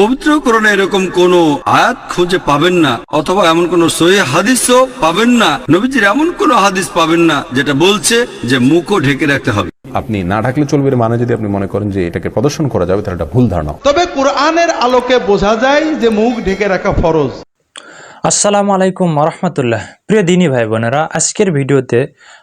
পবিত্র করণে এরকম কোন আয়াত খুঁজে পাবেন না অথবা এমন কোন সহি হাদিসও পাবেন না নবীজির এমন কোন হাদিস পাবেন না যেটা বলছে যে মুখও ঢেকে রাখতে হবে। আপনি না ঢাকলে চলবে মানে যদি আপনি মনে করেন যে এটাকে প্রদর্শন করা যাবে তাহলে এটা ভুল ধারণা। তবে কোরআনের আলোকে বোঝা যায় যে মুখ ঢেকে রাখা ফরজ। আসসালামু আলাইকুম রহমতুল্লাহ প্রিয় দিনী ভাই বোনেরা আজকের ভিডিওতে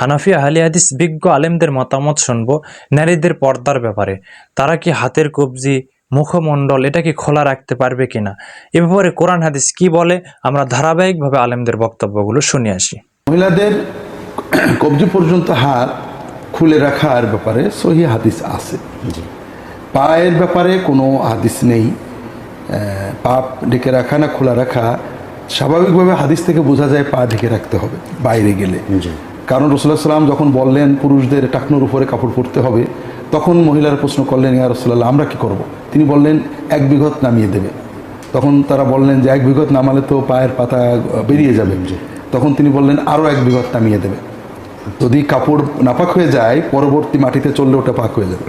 হানাফি আহলি হাদিস বিজ্ঞ আলেমদের মতামত শুনব নারীদের পর্দার ব্যাপারে। তারা কি হাতের কবজি মুখমণ্ডল এটাকে খোলা রাখতে পারবে কিনা? এ ব্যাপারে কোরআন হাদিস কি বলে? আমরা ধারাবাহিকভাবে আলেমদের বক্তব্যগুলো শুনে আসি। মহিলাদের কবজি পর্যন্ত হাত খুলে রাখার ব্যাপারে সহি হাদিস আছে। পায়ের ব্যাপারে কোনো হাদিস নেই। পা ঢেকে রাখা না খোলা রাখা স্বাভাবিকভাবে হাদিস থেকে বোঝা যায় পা ঢেকে রাখতে হবে বাইরে গেলে। কারণ রসুল্লাহ সাল্লাম যখন বললেন পুরুষদের টাকনোর উপরে কাপড় পরতে হবে তখন মহিলারা প্রশ্ন করলেন ইয়া রসুল্লাহ আমরা কি করব। তিনি বললেন এক বিঘত নামিয়ে দেবে। তখন তারা বললেন যে এক বিঘত নামালে তো পায়ের পাতা বেরিয়ে যাবে তখন তিনি বললেন আরও এক বিঘত নামিয়ে দেবে। যদি কাপড় নাপাক হয়ে যায় পরবর্তী মাটিতে চললে ওটা পাক হয়ে যাবে।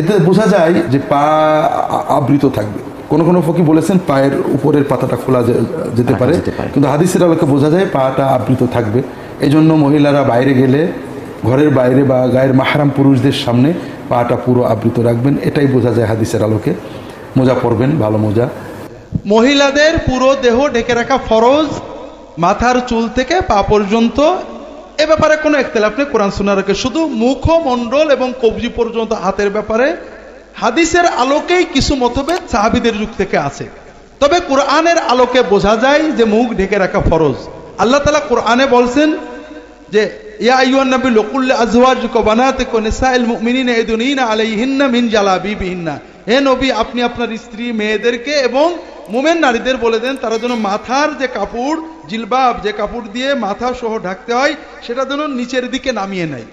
এতে বোঝা যায় যে পা আবৃত থাকবে। কোনো কোনো ফকি বলেছেন পায়ের উপরের পাতাটা খোলা যেতে পারে। কিন্তু হাদিসের আলোকে বোঝা যায় পাটা আবৃত থাকবে। এই জন্য মহিলারা বাইরে গেলে ঘরের বাইরে বা গায়ের মাহারাম পুরুষদের সামনে পাটা পুরো আবৃত রাখবেন, এটাই বোঝা যায় হাদিসের আলোকে। মোজা পরবেন ভালো মোজা। মহিলাদের পুরো দেহ ঢেকে রাখা ফরজ, মাথার চুল থেকে পা পর্যন্ত, এ ব্যাপারে কোনো একতলাফ নেই, কোরআন সুনারকে শুধু মুখমণ্ডল এবং কবজি পর্যন্ত হাতের ব্যাপারে হাদিসের আলোকেই কিছু মতভেদ সাহাবিদের যুগ থেকে আছে। তবে কোরআনের আলোকে বোঝা যায় যে মুখ ঢেকে রাখা ফরজ। আল্লাহ তালা কোরআনে বলছেন যে ইয়া আইয়ুহান নবী লকুল্লি আজওয়াজিকা বানাতিকা নিসাইল মুমিনিনা ইয়াদুনিনা আলাইহিন্না মিন জালাবিবিহিন্না। হে নবী আপনি আপনার স্ত্রী মেয়েদেরকে এবং মুমেন নারীদের বলে দেন তারা যেন মাথার যে কাপড় জিলবাব যে কাপড় দিয়ে মাথা সহ ঢাকতে হয় সেটা যেন নিচের দিকে নামিয়ে নেয়।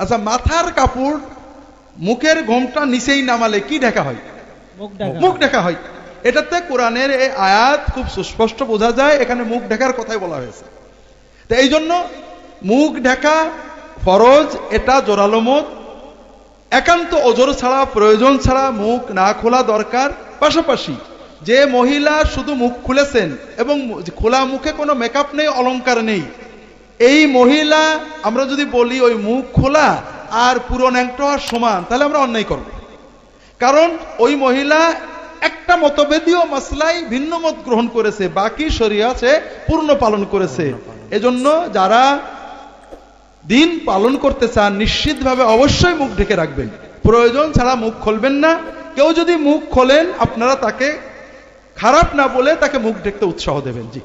আচ্ছা মাথার কাপড় মুখের ঘোমটা নিচেই নামালে কি ঢাকা হয়? মুখ ঢাকা হয়। এটাতে কোরআনের এই আয়াত খুব সুস্পষ্ট বোঝা যায় এখানে মুখ ঢাকার কথাই বলা হয়েছে। তো এই জন্য মুখ ঢাকা ফরজ এটা জোরালো মত একান্ত ওজোর ছাড়া প্রয়োজন ছাড়া মুখ না খোলা দরকার। পাশাপাশি যে মহিলা শুধু মুখ খুলেছেন এবং খোলা মুখে কোনো মেকআপ নেই অলংকার নেই এই মহিলা আমরা যদি বলি ওই মুখ খোলা আর পুরো ন্যাংটো হওয়ার সমান তাহলে আমরা অন্যায় করব। কারণ ওই মহিলা একটা মতভেদীয় মাসলাই ভিন্ন মত গ্রহণ করেছে বাকি শরিয়া সে পূর্ণ পালন করেছে। এজন্য যারা দিন পালন করতে চান, নিশ্চিতভাবে অবশ্যই মুখ ঢেকে রাখবেন। প্রয়োজন ছাড়া মুখ খুলবেন না। কেউ যদি মুখ খোলেন, আপনারা তাকে খারাপ না বলে তাকে মুখ ঢেকতে উৎসাহ দেবেন। জি।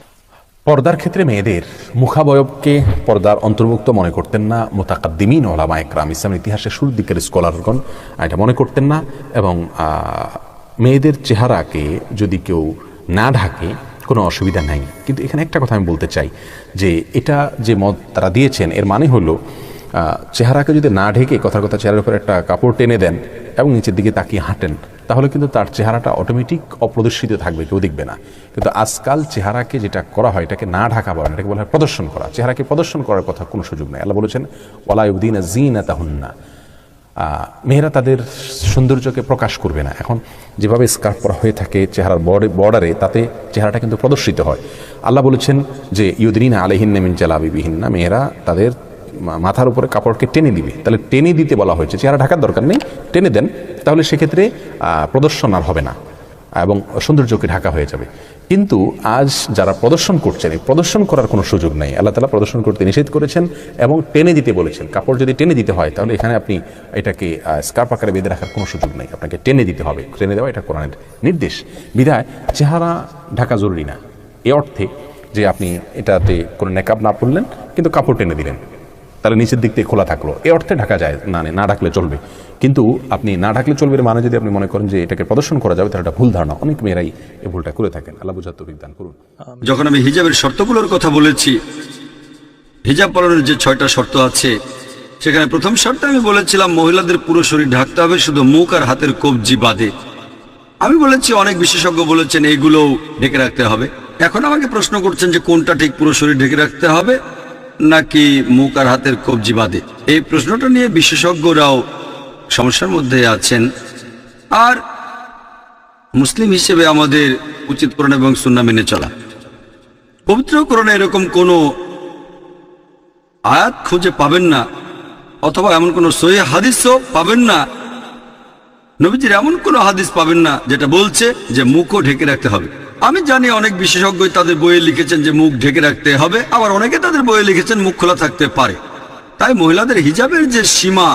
পর্দার ক্ষেত্রে মেয়েদের মুখাবয়বকে পর্দার অন্তর্ভুক্ত মনে করতেন না। মোতাকাদ্দিমিন ওলামা একরাম ইসলামের ইতিহাসের শুরুর দিকের স্কলারগণ এটা মনে করতেন না। এবং মেয়েদের চেহারাকে যদি কেউ না ঢাকে কোনো অসুবিধা নাই। কিন্তু এখানে একটা কথা আমি বলতে চাই যে এটা যে মত তারা দিয়েছেন, এর মানে হলো চেহারাকে যদি না ঢেকে কথার কথা চেহারার উপর একটা কাপড় টেনে দেন এবং নিচের দিকে তাকিয়ে হাঁটেন, তাহলে কিন্তু তার চেহারাটা অটোমেটিক অপ্রদর্শিত থাকবে, কেউ দেখবে না। কিন্তু আজকাল চেহারাকে যেটা করা হয়, এটাকে না ঢাকা বলা, এটাকে বলা হয় প্রদর্শন করা। চেহারাকে প্রদর্শন করার কথা কোনো সুযোগ নেই। আল্লাহ বলেছেন ওয়ালাউদ্দিন জিনা তাহুন্না মেয়েরা তাদের সৌন্দর্যকে প্রকাশ করবে না। এখন যেভাবে স্কার্ফ পরা হয়ে থাকে চেহারার বর্ডারে তাতে চেহারাটা কিন্তু প্রদর্শিত হয়। আল্লাহ বলেছেন যে ইউদিন আলহিন্না মিন জালাবিবিহিন্না মেয়েরা তাদের মাথার উপরে কাপড়কে টেনে দিবে। তাহলে টেনে দিতে বলা হয়েছে। চেহারা ঢাকার দরকার নেই, টেনে দেন। তাহলে সেক্ষেত্রে প্রদর্শন আর হবে না এবং সৌন্দর্যকে ঢাকা হয়ে যাবে। কিন্তু আজ যারা প্রদর্শন করছেন, এই প্রদর্শন করার কোনো সুযোগ নেই। আল্লাহ তালা প্রদর্শন করতে নিষেধ করেছেন এবং টেনে দিতে বলেছেন। কাপড় যদি টেনে দিতে হয়, তাহলে এখানে আপনি এটাকে স্কার্প আকারে বেঁধে রাখার কোনো সুযোগ নেই। আপনাকে টেনে দিতে হবে, টেনে দেওয়া এটা কোরআনের নির্দেশ। বিধায় চেহারা ঢাকা জরুরি না। এ অর্থে যে আপনি এটাতে কোনো নেকাব না পড়লেন, কিন্তু কাপড় টেনে দিলেন। তাহলে নিচের দিক থেকে খোলা থাকল। এ অর্থে ঢাকা যায়, না না ঢাকলে চলবে। কিন্তু আপনি না ঢাকলে চলবে মানে যদি আপনি মনে করেন যে এটাকে প্রদর্শন করা যাবে, তাহলে এটা ভুল ধারণা। অনেক মেয়েরাই এই ভুলটা করে থাকেন। আল্লাহ বুঝার তৌফিক দান করুন। যখন আমি হিজাবের শর্তগুলোর কথা বলেছি, হিজাব পালনের যে ছয়টা শর্ত আছে, সেখানে প্রথম শর্তে আমি বলেছিলাম, মহিলাদের পুরো শরীর ঢাকতে হবে, শুধু মুখ আর হাতের কবজি বাদে। আমি বলেছি, অনেক বিশেষজ্ঞ বলেছেন এইগুলোও ঢেকে রাখতে হবে। এখন আমাকে প্রশ্ন করছেন যে কোনটা ঠিক, পুরো শরীর ঢেকে রাখতে হবে? নাকি মুখ আর হাতের কবজি বাদে? এই প্রশ্নটা নিয়ে বিশেষজ্ঞরাও সমস্যার মধ্যে আছেন। আর মুসলিম হিসেবে আমাদের উচিত কোরআন এবং সুন্না মেনে চলা। পবিত্র কোরআনে এরকম কোনো আয়াত খুঁজে পাবেন না, অথবা এমন কোনো সহি হাদিসও পাবেন না। নবীজির এমন কোনো হাদিস পাবেন না, যেটা বলছে যে মুখও ঢেকে রাখতে হবে। আমি জানি অনেক বিশেষজ্ঞই তাদের বইয়ে লিখেছেন যে মুখ ঢেকে রাখতে হবে, আবার অনেকে তাদের বইয়ে লিখেছেন মুখ খোলা থাকতে পারে। তাই মহিলাদের হিজাবের যে সীমা,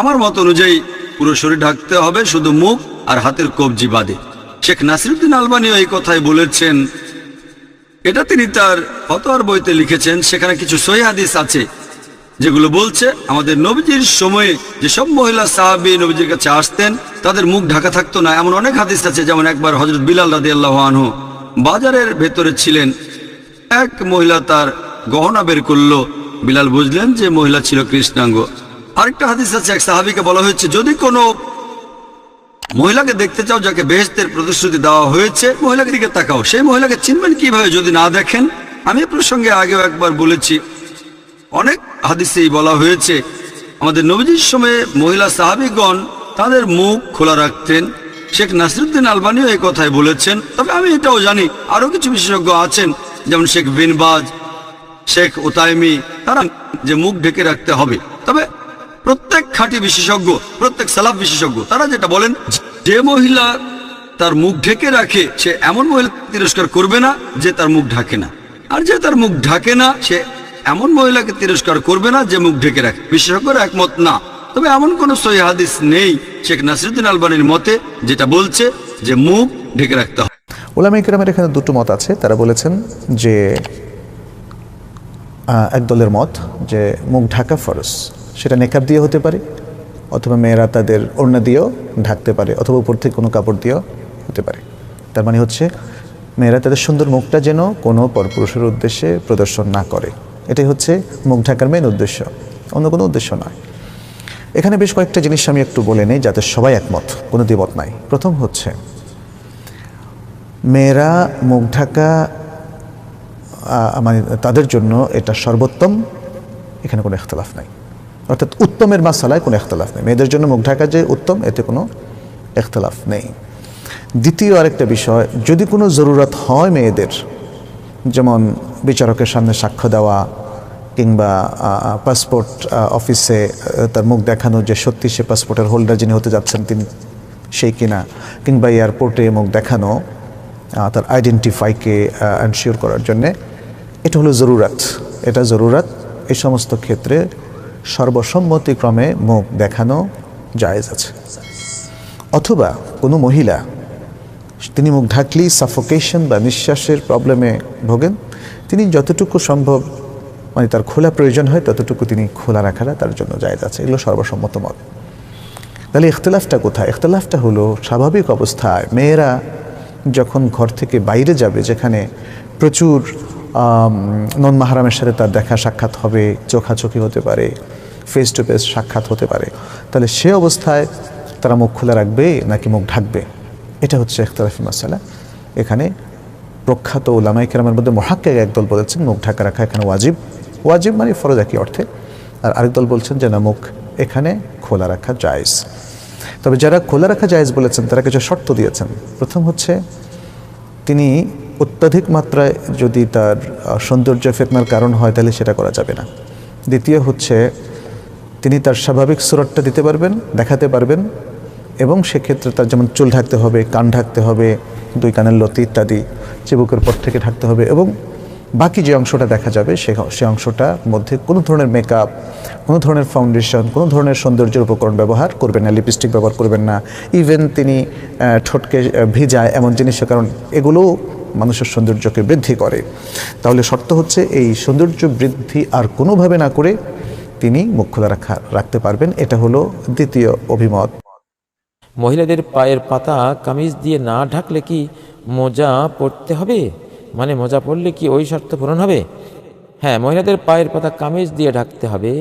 আমার মত অনুযায়ী পুরো শরীর ঢাকতে হবে শুধু মুখ আর হাতের কবজি বাদে। শেখ নাসিরুদ্দিন আলবানিও এই কথাই বলেছেন। এটা তিনি তার ফতোয়ার বইতে লিখেছেন, সেখানে কিছু সহি হাদিস আছে। যেগুলো বলছে, আমাদের নবীজির সময়ে যেসব মহিলা সাহাবি নবীজির কাছে আসতেন, তাদের মুখ ঢাকা থাকতো না। এমন অনেক হাদিস আছে, যেমন একবার হজরত বিলাল রাদি আল্লাহ আনহু বাজারের ভেতরে ছিলেন। এক মহিলা তার গহনা বের করল। বিলাল বুঝলেন যে মহিলা ছিল কৃষ্ণাঙ্গ। আরেকটা হাদিস আছে, এক সাহাবিকে বলা হয়েছে, যদি কোনো মহিলাকে দেখতে চাও যাকে বেহেস্তের প্রতিশ্রুতি দেওয়া হয়েছে, মহিলাকে দিকে তাকাও। সেই মহিলাকে চিনবেন কীভাবে যদি না দেখেন? আমি প্রসঙ্গে আগেও একবার বলেছি অনেক হাদিসেই বলা হয়েছে, আমাদের নবীজির সময়ে মহিলা সাহাবিগণ তাদের মুখ খোলা রাখতেন। শেখ নাসিরুদ্দিন আলবানিও এই কথাই বলেছেন, তবে আমি এটাও জানি আরও কিছু বিশেষজ্ঞ আছেন, যেমন শেখ বিনবাজ, শেখ ওতাইমি, তারা যে মুখ ঢেকে রাখতে হবে। তবে প্রত্যেক খাঁটি বিশেষজ্ঞ, প্রত্যেক সালাফ বিশেষজ্ঞ, তারা যেটা বলেন, যে মহিলা তার মুখ ঢেকে রাখে, সে এমন মহিলা তিরস্কার করবে না যে তার মুখ ঢাকে না। আর যে তার মুখ ঢাকে না, সে এমন মহিলাকে তিরস্কার করবে না যে মুখ ঢেকে রাখে। বিশেষজ্ঞরা একমত না। তবে এমন কোন সহি হাদিস নেই শেখ নাসিরুদ্দিন আলবানির মতে যেটা বলছে যে মুখ ঢেকে রাখতে হবে। ওলামা ইকরামের এখানে দুটো মত আছে। তারা বলেছেন যে আহ, এক দলের মত যে মুখ ঢাকা ফরজ। সেটা নেকাব দিয়ে হতে পারে অথবা মেয়েরা তাদের ওড়না দিয়েও ঢাকতে পারে অথবা উপর থেকে কোনো কাপড় দিয়েও হতে পারে। তার মানে হচ্ছে মেয়েরা তাদের সুন্দর মুখটা যেন কোনো পরপুরুষের উদ্দেশ্যে প্রদর্শন না করে। এটাই হচ্ছে মুখ ঢাকার মেন উদ্দেশ্য। অন্য কোনো উদ্দেশ্য নয়। এখানে বেশ কয়েকটা জিনিস আমি একটু বলে নিই, যাতে সবাই একমত। কোনো দ্বিমত নাই। প্রথম হচ্ছে, মেয়েরা মুখ ঢাকা মানে তাদের জন্য এটা সর্বোত্তম, এখানে কোনো এখতলাফ নাই। অর্থাৎ উত্তমের মাসালায় কোনো এখতলাফ নেই। মেয়েদের জন্য মুখ ঢাকা যে উত্তম, এতে কোনো এখতলাফ নেই। দ্বিতীয় আরেকটা বিষয়, যদি কোনো জরুরত হয় মেয়েদের, যেমন বিচারকের সামনে সাক্ষ্য দেওয়া কিংবা পাসপোর্ট অফিসে তার মুখ দেখানো যে সত্যি সে পাসপোর্টের হোল্ডার যিনি হতে যাচ্ছেন, তিনি সেই কিনা, কিংবা এয়ারপোর্টে মুখ দেখানো তার আইডেন্টিফাইকে এনশিওর করার জন্যে, এটা হলো জরুরাত। এটা জরুরাত। এই সমস্ত ক্ষেত্রে সর্বসম্মতিক্রমে মুখ দেখানো জায়েজ আছে। অথবা কোনো মহিলা, তিনি মুখ ঢাকলেই সাফোকেশন বা নিঃশ্বাসের প্রবলেমে ভোগেন, তিনি যতটুকু সম্ভব মানে তার খোলা প্রয়োজন হয়, ততটুকু তিনি খোলা রাখাটা তার জন্য জায়েজ আছে। এগুলো সর্বসম্মত মত। তাহলে ইখতলাফটা কোথায়? ইখতলাফটা হলো স্বাভাবিক অবস্থায় মেয়েরা যখন ঘর থেকে বাইরে যাবে, যেখানে প্রচুর নন মাহারামের সাথে তার দেখা সাক্ষাৎ হবে, চোখাচোখি হতে পারে ফেস টু ফেস সাক্ষাৎ হতে পারে, তাহলে সে অবস্থায় তারা মুখ খোলা রাখবে নাকি মুখ ঢাকবে? এটা হচ্ছে ইখতলাফি মাসালা। এখানে প্রখ্যাত ওলামাই কেরামের মধ্যে মহাক্কে একদল বলেছেন, মুখ ঢাকা রাখা এখানে ওয়াজিব। ওয়াজিব মানে ফরজ একই অর্থে। আর আরেক দল বলছেন যে না, মুখ এখানে খোলা রাখা জায়েজ। তবে যারা খোলা রাখা জায়েজ বলেছেন, তারা কিছু শর্ত দিয়েছেন। প্রথম হচ্ছে, তিনি অত্যাধিক মাত্রায় যদি তার সৌন্দর্য ফেতনার কারণ হয়, তাহলে সেটা করা যাবে না। দ্বিতীয় হচ্ছে, তিনি তার স্বাভাবিক সুরটটা দিতে পারবেন, দেখাতে পারবেন, এবং সেক্ষেত্রে তার যেমন চুল ঢাকতে হবে, কান ঢাকতে হবে, দুই কানের লতি ইত্যাদি, চিবুকের পর থেকে ঢাকতে হবে, এবং বাকি যে অংশটা দেখা যাবে, সে সে অংশটার মধ্যে কোনো ধরনের মেকআপ কোনো ধরনের ফাউন্ডেশন কোনো ধরনের সৌন্দর্যের উপকরণ ব্যবহার করবেন না লিপস্টিক ব্যবহার করবেন না। ইভেন তিনি ঠোঁটকে ভিজায় এমন জিনিসের কারণ এগুলো মানুষের সৌন্দর্যকে বৃদ্ধি করে। তাহলে শর্ত হচ্ছে এই সৌন্দর্য বৃদ্ধি আর কোনোভাবে না করে তিনি মুখ খোলা রাখা, রাখতে পারবেন। এটা হলো দ্বিতীয় অভিমত। মহিলাদের পায়ের পাতা কামিজ দিয়ে না ঢাকলে কি মোজা পড়তে হবে? মানে মোজা পরলে কি ওই শর্ত পূরণ হবে? হ্যাঁ মহিলাদের পায়ের পাতা কামিজ দিয়ে ঢাকতে হবে।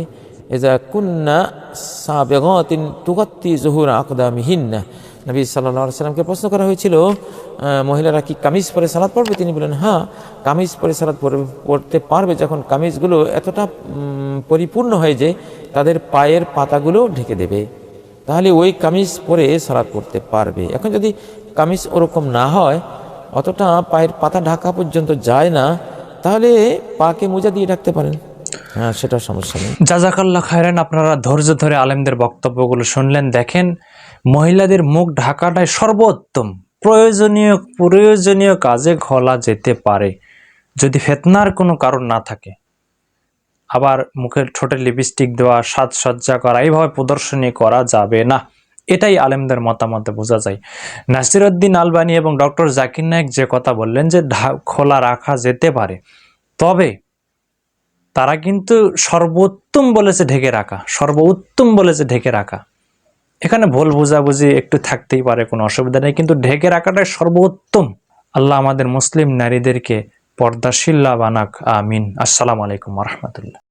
এজা কুন্না সাবেগতিন তুগত্তি জহুর আকদামিহিন্না। নবী সাল্লাহ সাল্লামকে প্রশ্ন করা হয়েছিল মহিলারা কি কামিজ পরে সালাদ পড়বে? তিনি বলেন হ্যাঁ কামিজ পরে সালাদ পড়তে পারবে যখন কামিজগুলো এতটা পরিপূর্ণ হয়ে যে তাদের পায়ের পাতাগুলো ঢেকে দেবে। তাহলে ওই কামিজ পরে সালাদ পড়তে পারবে। এখন যদি কামিজ ওরকম না হয় অতটা পায়ের পাতা ঢাকা পর্যন্ত যায় না, তাহলে পাকে মোজা দিয়ে ঢাকতে পারেন। হ্যাঁ সেটা সমস্যা নেই। জাজাকাল্লা খায়রান, আপনারা ধৈর্য ধরে আলেমদের বক্তব্যগুলো শুনলেন, দেখেন মহিলাদের মুখ ঢাকাটাই সর্বোত্তম। প্রয়োজনীয় প্রয়োজনীয় কাজে খোলা যেতে পারে, যদি ফেতনার কোনো কারণ না থাকে। আবার মুখের ঠোঁটে লিপস্টিক দেওয়া, সাজসজ্জা করা, এইভাবে প্রদর্শনী করা যাবে না। এটাই আলেমদের মতামতে, বোঝা যায়। নাসিরউদ্দিন আলবানী এবং ডক্টর জাকির নায়েক যে কথা বললেন যে খোলা রাখা যেতে পারে, তবে তারা কিন্তু সর্বোত্তম বলেছে ঢেকে রাখা, সর্বোত্তম বলেছে ঢেকে রাখা। এখানে ভুল বোঝাবুঝি একটু থাকতেই পারে, কোনো অসুবিধা নেই, কিন্তু ঢেকে রাখাটাই সর্বোত্তম। আল্লাহ আমাদের মুসলিম নারীদেরকে পর্দাশীল্লা বানাক আমিন। আসসালামু আলাইকুম রহমতুল্লাহ।